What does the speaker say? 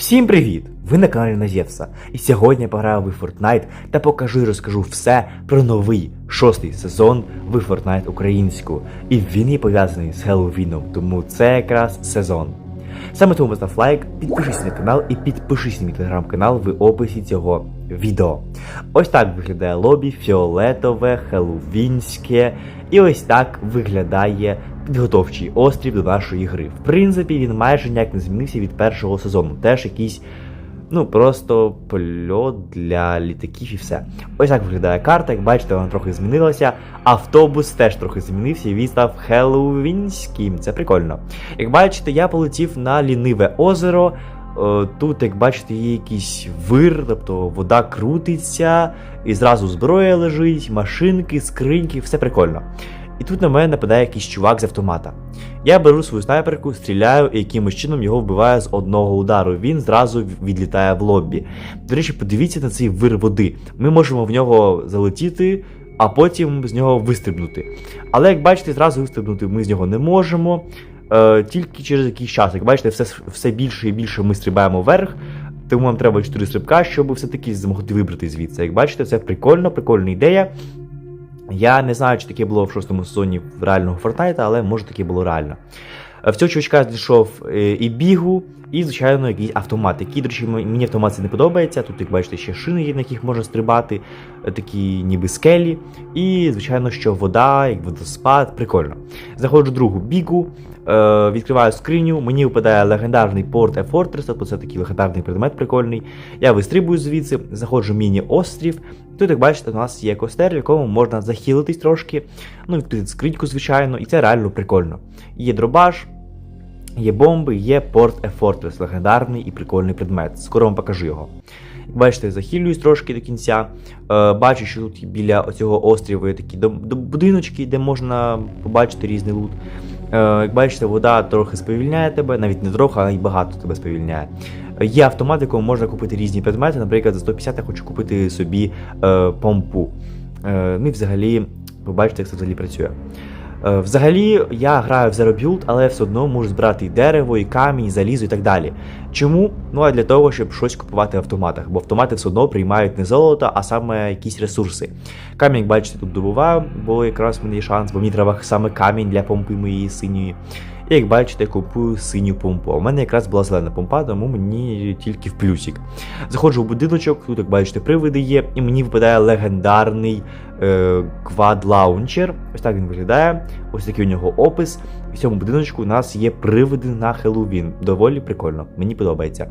Всім привіт! Ви на каналі Назєвса. І сьогодні я пограю в Fortnite та покажу і розкажу все про новий шостий сезон в Fortnite українську. І він є пов'язаний з Хеллоуіном, тому це якраз сезон. Саме тому постав лайк, підпишись на канал і підпишись на мій телеграм-канал в описі цього відео. Ось так виглядає лобі, фіолетове, хеллоуінське. І ось так виглядає підготовчий острів до нашої гри. В принципі, він майже ніяк не змінився від першого сезону. Теж якийсь, ну просто польот для літаків і все. Ось так виглядає карта, як бачите, вона трохи змінилася. Автобус теж трохи змінився і він став хеллоуінським. Це прикольно. Як бачите, я полетів на ліниве озеро. Е, Тут, як бачите, є якийсь вир, тобто вода крутиться, і зразу зброя лежить, машинки, скриньки, все прикольно. І тут на мене нападає якийсь чувак з автомата. Я беру свою снайперку, стріляю і якимось чином його вбиваю з одного удару. Він зразу відлітає в лоббі. До речі, подивіться на цей вир води. Ми можемо в нього залетіти, а потім з нього вистрибнути. Але як бачите, зразу вистрибнути ми з нього не можемо. Е, тільки через якийсь час. Як бачите, все, все більше і більше ми стрибаємо вверх. Тому нам треба 4 стрибка, щоб все-таки змогти вибрати звідси. Як бачите, це прикольно, прикольна ідея. Я не знаю, чи таке було в шостому сезоні реального Фортнайта, але може таке було реально. Е, В цього чувачка знайшов е, і бігу, і, звичайно, якийсь автомат. Який, до речі, мені автомат не подобається. Тут, як бачите, ще шини є, на яких можна стрибати, е, такі ніби скелі. І, звичайно, що вода, як водоспад, прикольно. Заходжу другу бігу, відкриваю скриню, мені випадає легендарний порт F-Fortress, тобто це такий легендарний предмет прикольний. Я вистрибую звідси, заходжу в міні-острів. Тут, як бачите, у нас є костер, в якому можна захилитись трошки, ну, відкрити скриньку, звичайно, і це реально прикольно. Є дробаш, є бомби, є порт F-Fortress, легендарний і прикольний предмет. Скоро вам покажу його. Бачите, захилююсь трошки до кінця. Е, бачу, що тут біля цього остріву є такі будиночки, де можна побачити різний лут. Е, як бачите, вода трохи сповільняє тебе, навіть не трохи, а й багато тебе сповільняє. Є автомат, якому можна купити різні предмети. Наприклад, за 150 я хочу купити собі е, помпу. Ну і взагалі, побачите, як це взагалі працює. Е, Взагалі, я граю в Zero Build, але все одно можу збирати і дерево, і камінь, і залізо, і так далі. Чому? Ну а для того, щоб щось купувати в автоматах, бо автомати все одно приймають не золото, а саме якісь ресурси. Камінь, бачите, тут добуваю, бо якраз в мене є шанс, бо мені треба саме камінь для помпи моєї синьої. Як бачите, я купую синю помпу. У мене якраз була зелена помпа, тому мені тільки в плюсик. Заходжу в будиночок, тут, як бачите, привиди є, і мені випадає легендарний е, квад лаунчер. Ось так він виглядає. Ось такий у нього опис. В цьому будиночку у нас є привиди на Хеллоуін. Доволі прикольно, мені подобається.